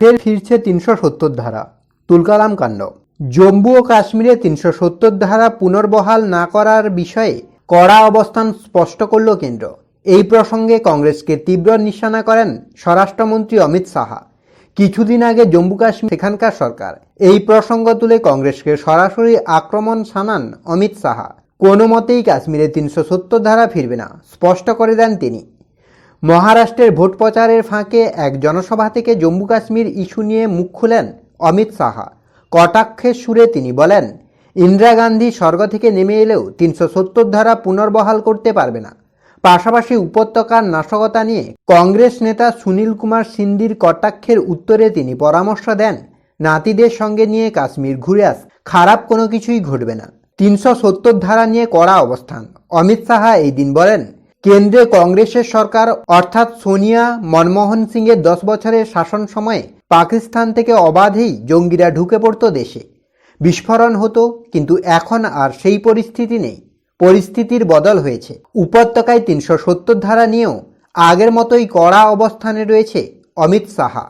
ফের ফিরছে তিনশো সত্তর ধারা। তুলকালাম কাণ্ড। জম্মু ও কাশ্মীরে তিনশো সত্তর ধারা পুনর্বহাল না করার বিষয়ে কড়া অবস্থান স্পষ্ট করল কেন্দ্র। এই প্রসঙ্গে কংগ্রেসকে তীব্র নিশানা করেন স্বরাষ্ট্রমন্ত্রী অমিত সাহা। কিছুদিন আগে জম্মু কাশ্মীর সেখানকার সরকার। এই প্রসঙ্গ তুলে কংগ্রেসকে সরাসরি আক্রমণ শানান অমিত সাহা। কোনো মতেই কাশ্মীরে তিনশো সত্তর ধারা ফিরবে না, স্পষ্ট করে দেন তিনি। মহারাষ্ট্রের ভোট প্রচারের ফাঁকে এক জনসভা থেকে জম্মু কাশ্মীর ইস্যু নিয়ে মুখ খুলেন অমিত সাহা কটাক্ষের সুরে তিনি বলেন, ইন্দিরা গান্ধী স্বর্গ থেকে নেমে এলেও তিনশো সত্তর ধারা পুনর্বহাল করতে পারবে না। পাশাপাশি উপত্যকার নাশকতা নিয়ে কংগ্রেস নেতা সুনীল কুমার সিন্দির কটাক্ষের উত্তরে তিনি পরামর্শ দেন, নাতিদের সঙ্গে নিয়ে কাশ্মীর ঘুরে আস, খারাপ কোনো কিছুই ঘটবে না। তিনশো সত্তর ধারা নিয়ে কড়া অবস্থান। অমিত সাহা এই দিন বলেন কেন্দ্রে কংগ্রেসের সরকার অর্থাৎ সোনিয়া মনমোহন সিংয়ের দশ বছরের শাসন সময়ে পাকিস্তান থেকে অবাধেই জঙ্গিরা ঢুকে পড়ত দেশে। বিস্ফোরণ হতো, কিন্তু এখন আর সেই পরিস্থিতি নেই। পরিস্থিতির বদল হয়েছে। উপত্যকায় তিনশো সত্তর ধারা নিয়েও আগের মতোই কড়া অবস্থানে রয়েছে অমিত সাহা